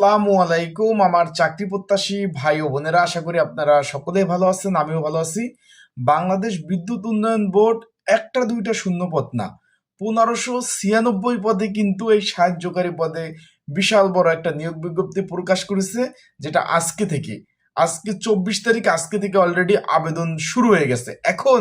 আসসালামু আলাইকুম, আমার চাকরি প্রত্যাশী ভাই ও বোনেরা, আশা করি আপনারা সকলেই ভালো আছেন, আমিও ভালো আছি। বাংলাদেশ বিদ্যুৎ উন্নয়ন বোর্ড একটা দুইটা শূন্য পদ না, পনেরোশো ছিয়ানব্বই পদে কিন্তু এই সাহায্যকারী পদে বিশাল বড় একটা নিয়োগ বিজ্ঞপ্তি প্রকাশ করেছে, যেটা আজকে থেকে। আজকে চব্বিশ তারিখ, আজকে থেকে অলরেডি আবেদন শুরু হয়ে গেছে। এখন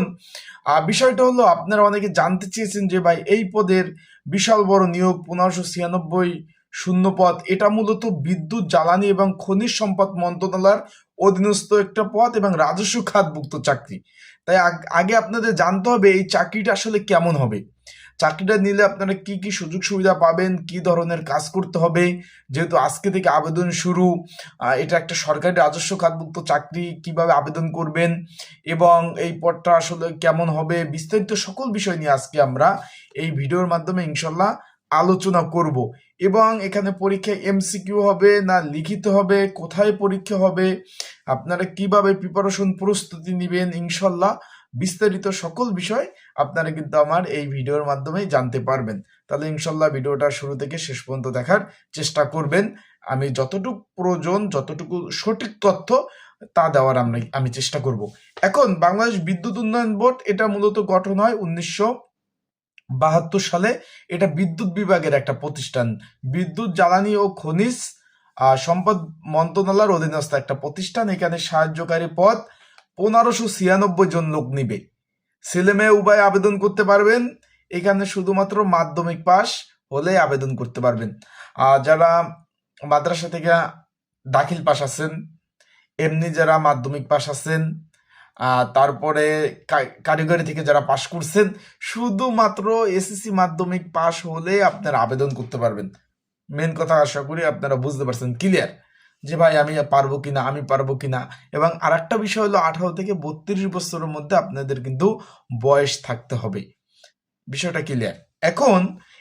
বিষয়টা হলো, আপনারা অনেকে জানতে চেয়েছেন যে ভাই, এই পদের বিশাল বড় নিয়োগ পনেরোশো ছিয়ানব্বই শূন্যপদ এটা মূলত বিদ্যুৎ, জ্বালানি এবং খনিজ সম্পদ মন্ত্রণালয়ের অধীনস্থ একটা পদ এবং রাজস্ব খাতভুক্ত চাকরি। তাই আগে আপনাদের জানতে হবে এই চাকরিটা আসলে কেমন হবে। চাকরিটা নিলে আপনারা কি কি সুযোগ সুবিধা পাবেন, কি ধরনের কাজ করতে হবে? যেহেতু আজকে থেকে আবেদন শুরু এটা একটা সরকারি রাজস্ব খাতভুক্ত চাকরি, কীভাবে আবেদন করবেন এবং এই পদটা আসলে কেমন হবে? বিস্তারিত সকল বিষয় নিয়ে আজকে আমরা এই ভিডিওর মাধ্যমে ইনশাল্লাহ আলোচনা করব। এবং এখানে পরীক্ষায় এমসিকিউ হবে না লিখিত হবে, কোথায় পরীক্ষা হবে, আপনারা কীভাবে প্রিপারেশন প্রস্তুতি নেবেন, ইনশাল্লাহ বিস্তারিত সকল বিষয় আপনারা কিন্তু আমার এই ভিডিওর মাধ্যমে জানতে পারবেন। তাহলে ইনশাল্লাহ ভিডিওটা শুরু থেকে শেষ পর্যন্ত দেখার চেষ্টা করবেন। আমি যতটুকু প্রয়োজন, যতটুকু সঠিক তথ্য, তা দেওয়ার আমরা আমি চেষ্টা করব। এখন বাংলাদেশ বিদ্যুৎ উন্নয়ন বোর্ড এটা মূলত গঠন হয় উনিশশো বাহাত্তর সালে এটা বিদ্যুৎ বিভাগের একটা প্রতিষ্ঠান। বিদ্যুৎ, জ্বালানি ও খনিজ সম্পদ মন্ত্রণালয়ের অধীনস্থ একটা প্রতিষ্ঠান। এখানে সাহায্যকারী পদ পনেরোশো ছিয়ানব্বই জন লোক নিবে। ছেলে মেয়ে উভয় আবেদন করতে পারবেন। এখানে শুধুমাত্র মাধ্যমিক পাস হলে আবেদন করতে পারবেন। আর যারা মাদ্রাসা থেকে দাখিল পাস আছেন, এমনি যারা মাধ্যমিক পাস আছেন তারপরে কারিগরি থেকে যারা পাশ করছেন, শুধুমাত্র এসএসসি মাধ্যমিক পাশ হলে আপনারা আবেদন করতে পারবেন। মেন কথা আশা করি আপনারা বুঝতে পারছেন ক্লিয়ার যে ভাই, আমি পারব কিনা, আমি পারব কিনা? এবং আর একটা বিষয় হলো, আঠারো থেকে বত্রিশ বছরের মধ্যে আপনাদের কিন্তু বয়স থাকতে হবে। বিষয়টা ক্লিয়ার এখন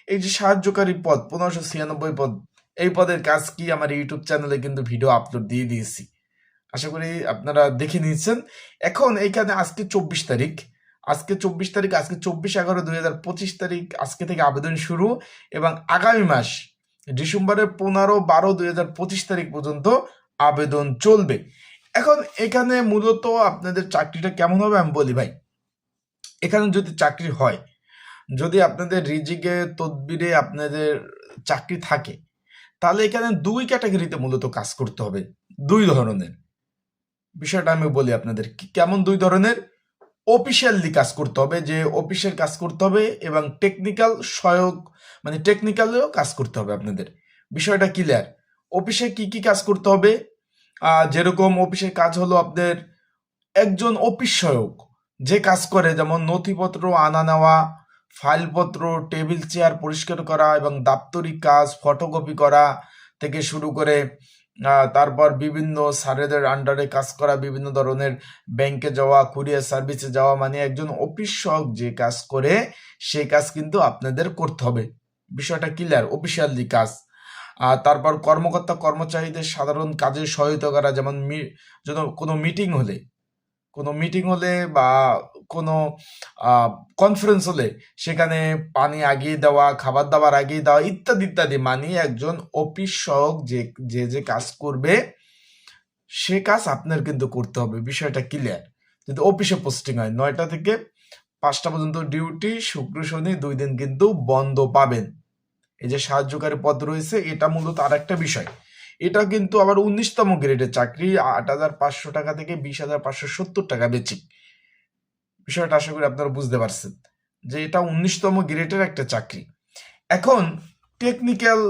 এই যে সাহায্যকারী পদ, পনেরোশো ছিয়ানব্বই পদ, এই পদের কাজ কি? আমার ইউটিউব চ্যানেলে কিন্তু ভিডিও আপলোড দিয়ে দিয়েছি। আশা করি আপনারা দেখে নিয়েছেন। এখন এইখানে আজকে চব্বিশ তারিখ। আজকে চব্বিশ তারিখ, আজকে চব্বিশ এগারো দুই হাজার পঁচিশ তারিখ আজকে থেকে আবেদন শুরু এবং আগামী মাস ডিসেম্বরের পনেরো বারো দুই হাজার পঁচিশ তারিখ পর্যন্ত আবেদন চলবে। এখন এখানে মূলত আপনাদের চাকরিটা কেমন হবে আমি বলি ভাই। এখানে যদি চাকরি হয়, যদি আপনাদের রিজিকে, তদবিরে আপনাদের চাকরি থাকে, তাহলে এখানে দুই ক্যাটাগরিতে মূলত কাজ করতে হবে। দুই ধরনের। বিষয়টা আমি বলি আপনাদের কেমন দুই ধরনের? অফিসিয়ালি কাজ করতে হবে, যে অফিসের কাজ করতে হবে এবং টেকনিক্যাল সহায়ক মানে টেকনিক্যালেও কাজ করতে হবে আপনাদের। বিষয়টা ক্লিয়ার অফিসে কি কি কাজ করতে হবে? যেরকম অফিসের কাজ হলো আপনাদের একজন অফিস সহায়ক যে কাজ করে যেমন নথিপত্র আনা নেওয়া, ফাইলপত্র, টেবিল, চেয়ার পরিষ্কার করা এবং দাপ্তরিক কাজ ফটোকপি করা থেকে শুরু করে তারপর বিভিন্ন স্যারেদের আন্ডারে কাজ করা, বিভিন্ন ধরনের ব্যাংকে যাওয়া কুরিয়ার সার্ভিসে যাওয়া মানে একজন অফিস সহায়ক যে কাজ করে সেই কাজ কিন্তু আপনাদের করতে হবে। বিষয়টা ক্লিয়ার অফিসিয়ালি কাজ। আর তারপর কর্মকর্তা, কর্মচারীদের সাধারণ কাজে সহায়তা করা, যেমন কোনো মিটিং হলে, কোনো মিটিং হলে বা কোনো কনফারেন্স হলে সেখানে পানি আগিয়ে দেওয়া, খাবার দাবার আগিয়ে দেওয়া ইত্যাদি ইত্যাদি মানে একজন অফিস সহায়ক যে যে যে কাজ করবে, সে কাজ আপনার কিন্তু করতে হবে। বিষয়টা ক্লিয়ার যদি অফিসে পোস্টিং হয়, নয়টা থেকে পাঁচটা পর্যন্ত ডিউটি শুক্র, শনি দুই দিন কিন্তু বন্ধ পাবেন। এই যে সাহায্যকারী পদ রয়েছে, এটা মূলত আর একটা বিষয়। এটা কিন্তু আবার উনিশতম গ্রেডের চাকরি, আট হাজার পাঁচশো টাকা থেকে বিশ হাজার পাঁচশো সত্তর টাকা বেচিক বিষয়টা আশা করি আপনারা বুঝতে পারছেন, যে এটা উনিশতম গ্রেডের একটা চাকরি। এখন টেকনিক্যাল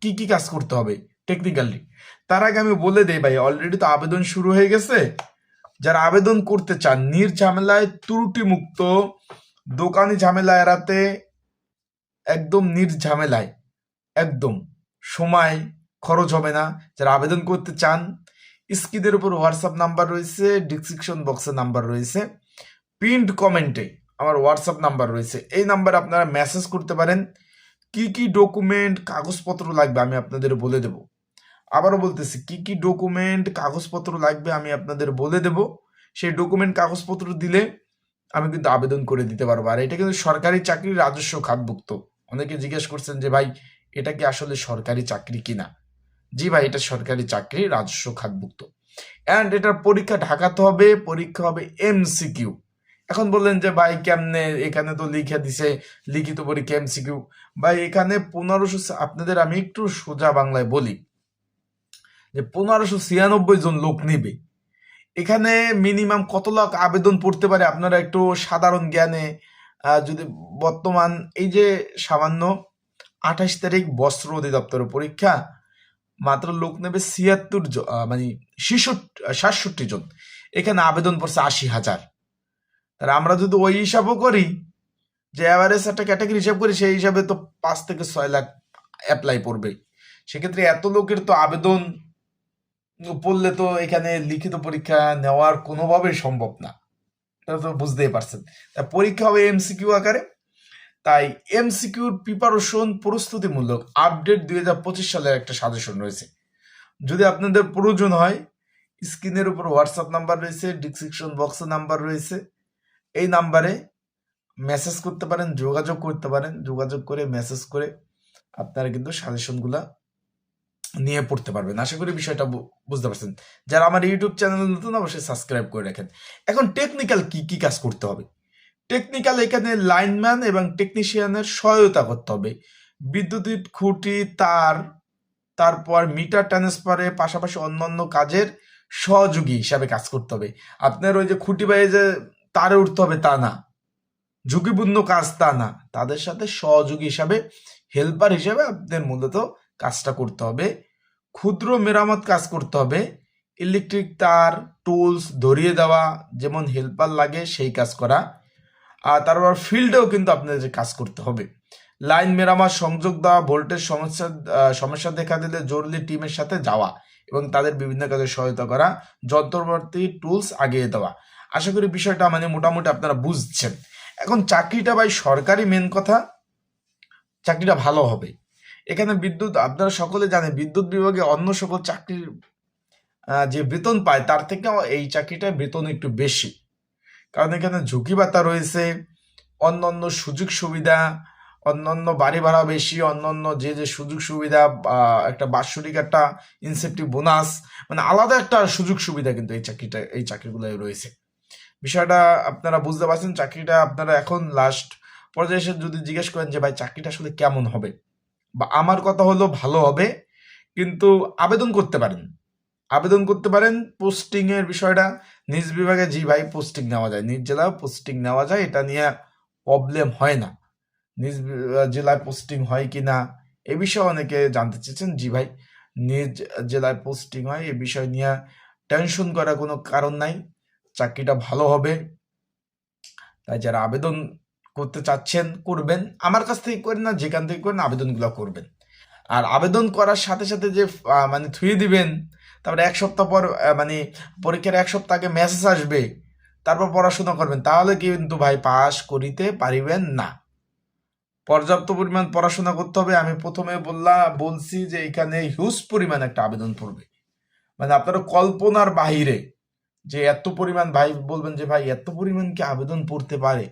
কি কি কাজ করতে হবে টেকনিক্যালি তার আগে আমি বলে দেই ভাই অলরেডি তো আবেদন শুরু হয়ে গেছে। যারা আবেদন করতে চান নির্ঝামেলায় ত্রুটি মুক্ত দোকানি ঝামেলা এড়াতে একদম নির্ঝামেলায় একদম সময় খরচ হবে না। যারা আবেদন করতে চান স্ক্রিনের উপর হোয়াটসঅ্যাপ নাম্বার রয়েছে ডিসক্রিপশন বক্সে নাম্বার রয়েছে। পিন্ড কমেন্টে আমার হোয়াটসঅ্যাপ নাম্বার রয়েছে। এই নাম্বারে আপনারা মেসেজ করতে পারেন, কি কি ডকুমেন্ট কাগজপত্র লাগবে আমি আপনাদের বলে দেব। আবারও বলতেছি, কি কি ডকুমেন্ট কাগজপত্র লাগবে আমি আপনাদের বলে দেব। সেই ডকুমেন্ট কাগজপত্র দিলে আমি কিন্তু আবেদন করে দিতে পারব। আর এটা কিন্তু সরকারি চাকরির রাজস্ব খাতভুক্ত। অনেকে জিজ্ঞেস করছেন যে, ভাই, এটা কি আসলে সরকারি চাকরি কিনা? জি ভাই, এটা সরকারি চাকরি রাজস্ব খাতভুক্ত। অ্যান্ড এটার পরীক্ষা ঢাকাতে হবে, পরীক্ষা হবে এমসিকিউ এখন বললেন যে, ভাই, কেমনে এখানে তো লিখে দিছে, লিখিত পরীক্ষা এমসিকিউ ভাই, এখানে পনেরোশো আপনাদের আমি একটু সোজা বাংলায় বলি। যে, পনেরোশো ছিয়ানব্বই জন লোক নেবে। এখানে মিনিমাম কত লাখ আবেদন পড়তে পারে? আপনারা একটু সাধারণ জ্ঞানে যদি বর্তমান এই যে সামান্য আঠাশ তারিখ বস্ত্র অধিদপ্তরের পরীক্ষা, মাত্র লোক নেবে ছিয়াত্তর মানে সাতষট্টি জন। এখানে আবেদন পড়ছে আশি হাজার। তাহলে আমরা যদি ওই হিসাবও করি যে অ্যাভারেজ একটা ক্যাটাগরি হিসাব করি, সেই হিসাবে তো পাঁচ থেকে ছয় লাখ অ্যাপ্লাই পড়বে। সেক্ষেত্রে এত লোকের তো আবেদন পড়লে তো এখানে লিখিত পরীক্ষা নেওয়ার কোনোভাবেই সম্ভব না। এটা তো বুঝতেই পারছেন। তা পরীক্ষা হবে এমসিকিউ আকারে। তাই এমসিকিউর প্রিপারেশন প্রস্তুতিমূলক আপডেট দুই হাজার পঁচিশ সালের একটা সাজেশন রয়েছে। যদি আপনাদের প্রয়োজন হয় স্ক্রিনের উপর হোয়াটসঅ্যাপ নাম্বার রয়েছে ডিসক্রিপশন বক্সে নাম্বার রয়েছে। এই নাম্বারে মেসেজ করতে পারেন, যোগাযোগ করতে পারেন। যোগাযোগ করে মেসেজ করে আপনারা কিন্তু সাজেশনগুলা নিয়ে পড়তে পারবেন। আশা করি বিষয়টা বুঝতে পারছেন। যারা আমার ইউটিউব চ্যানেল নতুন, অবশ্যই সাবস্ক্রাইব করে রাখেন। এখন টেকনিক্যাল কি কি কাজ করতে হবে? টেকনিক্যাল এখানে লাইনম্যান এবং টেকনিশিয়ানের সহায়তা করতে হবে। বিদ্যুৎ, খুঁটি, তার, তারপর মিটার ট্রান্সফারের পাশাপাশি অন্যান্য কাজের সহযোগী হিসাবে কাজ করতে হবে। আপনার ওই যে খুঁটি বাইরে যে তারে উঠতে হবে তা না। ঝুঁকিপূর্ণ কাজ তা না। তাদের সাথে সহযোগী হিসাবে হেল্পার হিসাবে আপনাদের মূলত কাজটা করতে হবে। ক্ষুদ্র মেরামত কাজ করতে হবে। ইলেকট্রিক তার টুলস ধরিয়ে দেওয়া, যেমন হেল্পার লাগে সেই কাজ করা। আর তারপর ফিল্ডেও কিন্তু আপনাদের কাজ করতে হবে। লাইন মেরামত, সংযোগ দেওয়া, ভোল্টেজ সমস্যা সমস্যা দেখা দিলে জরুরি টিমের সাথে যাওয়া এবং তাদের বিভিন্ন কাজে সহায়তা করা, যন্ত্রপাতি টুলস আগিয়ে দেওয়া। আশা করি বিষয়টা মানে মোটামুটি আপনারা বুঝছেন। এখন চাকরিটা ভাই সরকারি মেন কথা, চাকরিটা ভালো হবে। এখানে বিদ্যুৎ, আপনারা সকলে জানেন বিদ্যুৎ বিভাগে অন্য সকল চাকরির যে বেতন পায় তার থেকে এই চাকরিটার বেতন একটু বেশি। কারণ এখানে ঝুঁকি বাতা রয়েছে, অন্যান্য সুযোগ সুবিধা, অন্যান্য বাড়ি ভাড়া বেশি, অন্যান্য যে যে সুযোগ সুবিধা একটা বাৎসরিক একটা ইনসেন্টিভ বোনাস মানে আলাদা একটা সুযোগ সুবিধা কিন্তু এই চাকরিটা, এই চাকরিগুলোয় রয়েছে। বিষয়টা আপনারা বুঝতে পারছেন, চাকরিটা আপনারা এখন লাস্ট পর্যায়ে এসে যদি জিজ্ঞেস করেন যে, ভাই, চাকরিটা আসলে কেমন হবে? বা, আমার কথা হলো ভালো হবে, কিন্তু আবেদন করতে পারেন। আবেদন করতে পারেন পোস্টিং এর বিষয়টা, নিজ বিভাগে জি ভাই পোস্টিং নেওয়া যায়, নিজ জেলায় পোস্টিং নেওয়া যায়, এটা নিয়ে প্রবলেম হয় না। নিজ জেলায় পোস্টিং হয় কি না, এ বিষয়ে অনেকে জানতে চেয়েছেন। জি ভাই, নিজ জেলায় পোস্টিং হয়, এ বিষয় নিয়ে টেনশন করার কোনো কারণ নাই। চাকরিটা ভালো হবে। তাই যারা আবেদন করতে চাচ্ছেন, করবেন। আমার কাছ থেকে করেন না, যেখান থেকে করেন, আবেদনগুলো করবেন। আর আবেদন করার সাথে সাথে যে মানে থুয়ে দিবেন, তারপরে এক সপ্তাহ পর মানে পরীক্ষার এক সপ্তাহ আগে মেসেজ আসবে, তারপর পড়াশোনা করবেন। তাহলে কিন্তু ভাই পাস করিতে পারিবেন না। পর্যাপ্ত পরিমাণ পড়াশোনা করতে হবে। আমি প্রথমে বললাম বলছি যে এখানে হিউজ পরিমাণ একটা আবেদন পড়বে। মানে আপনারা কল্পনার বাহিরে। যে এত পরিমাণ, ভাই বলবেন যে, ভাই, এত পরিমাণ কি আবেদন পড়তে পারে?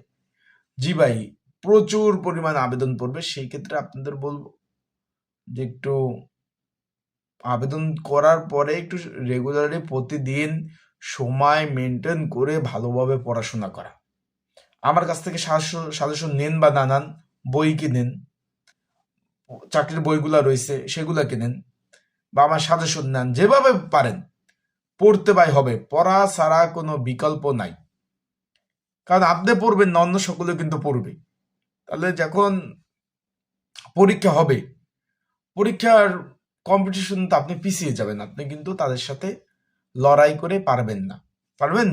জি, ভাই, প্রচুর পরিমাণ আবেদন পড়বে। সেই ক্ষেত্রে আপনাদের বলব যে, একটু আবেদন করার পরে একটু রেগুলারলি প্রতিদিন সময় মেনটেন করে ভালোভাবে পড়াশোনা করা। আমার কাছ থেকে সাজেশন নেন বা না নেন, বই কিনেন, চাকরির বইগুলা রয়েছে সেগুলা কিনেন বা আমার সাজেশন নেন, যেভাবে পারেন। পড়তে ভাই হবে। পড়া ছাড়া কোনো বিকল্প নাই। কারণ আপনি পড়বেন না, অন্য সকলে কিন্তু পড়বে। তাহলে যখন পরীক্ষা হবে, পরীক্ষার কম্পিটিশন তো আপনি পিছিয়ে যাবেন, আপনি কিন্তু তাদের সাথে লড়াই করে পারবেন না। পারবেন?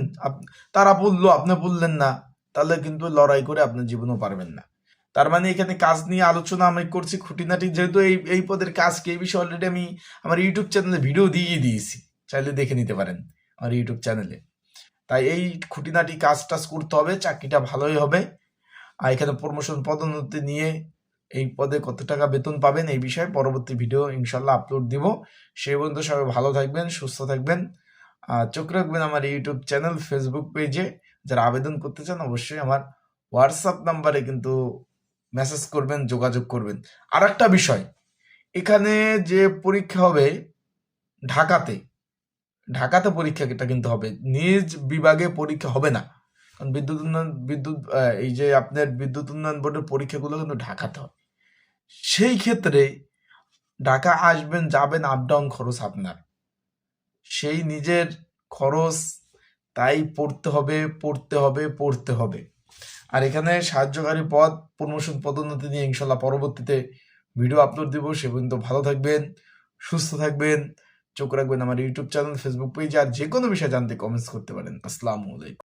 তারা বলল, আপনি বললেন না, তাহলে কিন্তু লড়াই করে আপনি জীবনও পারবেন না। তার মানে এখানে কাজ নিয়ে আলোচনা আমি করছি, খুঁটিনাটি যেহেতু এই এই পদের কাজকে, এই বিষয়ে অলরেডি আমি আমার ইউটিউব চ্যানেলে ভিডিও দিয়ে দিয়েছি। চাইলে দেখে নিতে পারেন আমার ইউটিউব চ্যানেলে তাই এই খুঁটিনাটি কাজ টাজ করতে হবে, চাকরিটা ভালোই হবে। আর এখানে প্রমোশন পদোন্নতি নিয়ে এই পদে কত টাকা বেতন পাবেন এই বিষয়ে পরবর্তী ভিডিও ইনশাল্লাহ আপলোড দিব। সেই পর্যন্ত সবাই ভালো থাকবেন, সুস্থ থাকবেন। আর চোখ রাখবেন আমার ইউটিউব চ্যানেল ফেসবুক পেজে যারা আবেদন করতে চান অবশ্যই আমার হোয়াটসঅ্যাপ নাম্বারে কিন্তু মেসেজ করবেন, যোগাযোগ করবেন। আর একটা বিষয়, এখানে যে পরীক্ষা হবে ঢাকাতে ঢাকাতে পরীক্ষাটা কিন্তু হবে। নিজ বিভাগে পরীক্ষা হবে না। কারণ বিদ্যুৎ উন্নয়ন, বিদ্যুৎ এই যে আপনার বিদ্যুৎ উন্নয়ন বোর্ডের পরীক্ষাগুলো কিন্তু ঢাকাতে হবে। সেই ক্ষেত্রে ঢাকা আসবেন, যাবেন আপ ডাউন খরচ আপনার। সেই নিজের খরচ তাই পড়তে হবে পড়তে হবে পড়তে হবে। আর এখানে সাহায্যকারী পদ প্রমোশন পদোন্নতি নিয়ে ইনশাল্লাহ পরবর্তীতে ভিডিও আপলোড দিব। সে পর্যন্ত ভালো থাকবেন, সুস্থ থাকবেন। চোখ রাখবেন আমার ইউটিউব চ্যানেল ফেসবুক পেজ আর যে কোনো বিষয়ে জানতে কমেন্টস করতে পারেন। আসসালামু আলাইকুম।